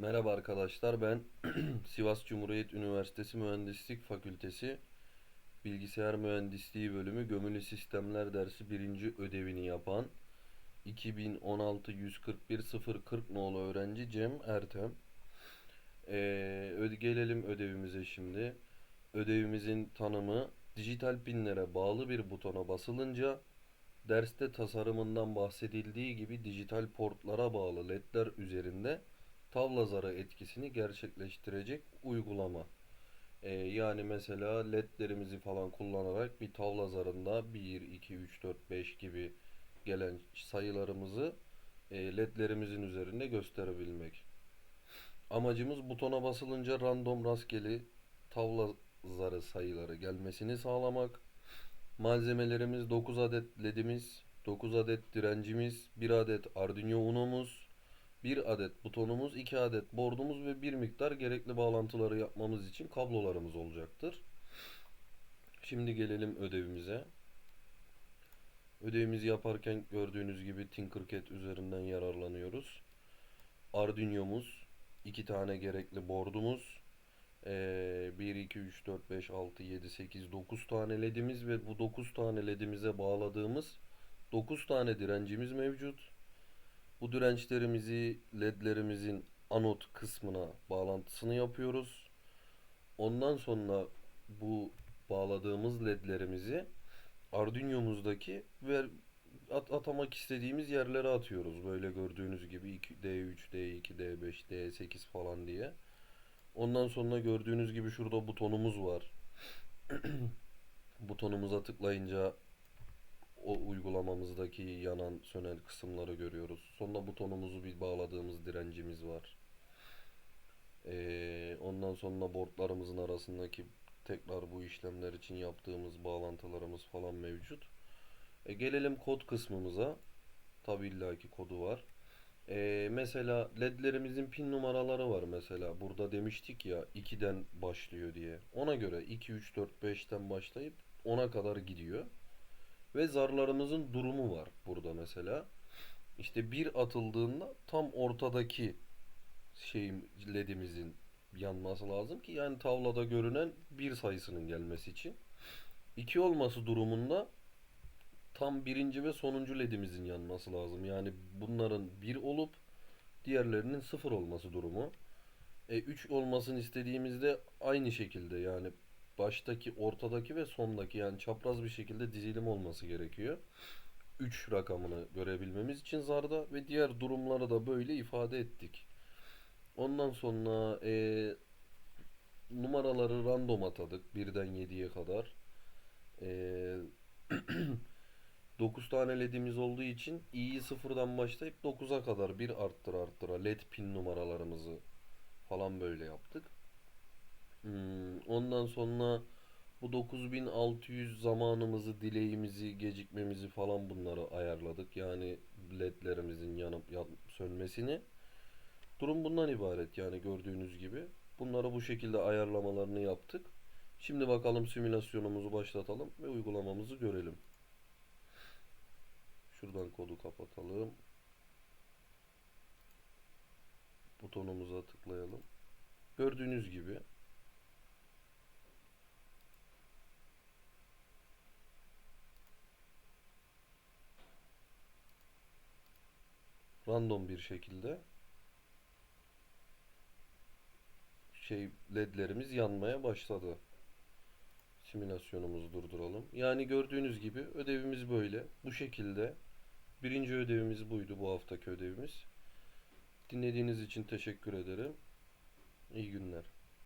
Merhaba arkadaşlar ben Sivas Cumhuriyet Üniversitesi Mühendislik Fakültesi Bilgisayar Mühendisliği Bölümü Gömülü Sistemler dersi birinci ödevini yapan 2016 141 040 nolu öğrenci Cem Ertem. Ee, gelelim ödevimize şimdi. Ödevimizin tanımı dijital pinlere bağlı bir butona basılınca derste tasarımından bahsedildiği gibi dijital portlara bağlı ledler üzerinde tavla zarı etkisini gerçekleştirecek uygulama. Ee, yani mesela ledlerimizi falan kullanarak bir tavla zarında 1, 2, 3, 4, 5 gibi gelen sayılarımızı e, ledlerimizin üzerinde gösterebilmek. Amacımız butona basılınca random rastgele tavla zarı sayıları gelmesini sağlamak. Malzemelerimiz 9 adet ledimiz, 9 adet direncimiz, 1 adet Arduino Uno'muz, 1 adet butonumuz, 2 adet bordumuz ve bir miktar gerekli bağlantıları yapmamız için kablolarımız olacaktır. Şimdi gelelim ödevimize. Ödevimizi yaparken gördüğünüz gibi Tinkercad üzerinden yararlanıyoruz. Arduino'muz, 2 tane gerekli bordumuz, ee, 1, 2, 3, 4, 5, 6, 7, 8, 9 tane ledimiz ve bu 9 tane ledimize bağladığımız 9 tane direncimiz mevcut. Bu dirençlerimizi ledlerimizin anot kısmına bağlantısını yapıyoruz. Ondan sonra bu bağladığımız ledlerimizi Arduino'muzdaki ve at- atamak istediğimiz yerlere atıyoruz. Böyle gördüğünüz gibi iki- D3, D2, D5, D8 falan diye. Ondan sonra gördüğünüz gibi şurada butonumuz var. Butonumuza tıklayınca o uygulamamızdaki yanan sönen kısımları görüyoruz. Sonra butonumuzu bir bağladığımız direncimiz var. Ee, ondan sonra boardlarımızın arasındaki tekrar bu işlemler için yaptığımız bağlantılarımız falan mevcut. E, gelelim kod kısmımıza. Tabi illaki kodu var. Ee, mesela ledlerimizin pin numaraları var mesela. Burada demiştik ya 2'den başlıyor diye. Ona göre 2, 3, 4, 5'ten başlayıp 10'a kadar gidiyor. Ve zarlarımızın durumu var burada mesela. İşte bir atıldığında tam ortadaki şeyim ledimizin yanması lazım ki yani tavlada görünen bir sayısının gelmesi için. 2 olması durumunda tam birinci ve sonuncu ledimizin yanması lazım. Yani bunların bir olup diğerlerinin sıfır olması durumu. E, 3 olmasını istediğimizde aynı şekilde yani baştaki, ortadaki ve sondaki yani çapraz bir şekilde dizilim olması gerekiyor. 3 rakamını görebilmemiz için zarda ve diğer durumları da böyle ifade ettik. Ondan sonra e, numaraları random atadık birden 7'ye kadar. E, 9 tane ledimiz olduğu için i'yi sıfırdan başlayıp 9'a kadar bir arttıra arttıra led pin numaralarımızı falan böyle yaptık. Hmm, ondan sonra bu 9600 zamanımızı, dileğimizi, gecikmemizi falan bunları ayarladık. Yani ledlerimizin yanıp yan- sönmesini. Durum bundan ibaret yani gördüğünüz gibi. Bunları bu şekilde ayarlamalarını yaptık. Şimdi bakalım simülasyonumuzu başlatalım ve uygulamamızı görelim. Şuradan kodu kapatalım. Butonumuza tıklayalım. Gördüğünüz gibi random bir şekilde şey ledlerimiz yanmaya başladı. Simülasyonumuzu durduralım. Yani gördüğünüz gibi ödevimiz böyle. Bu şekilde. Birinci ödevimiz buydu bu haftaki ödevimiz. Dinlediğiniz için teşekkür ederim. İyi günler.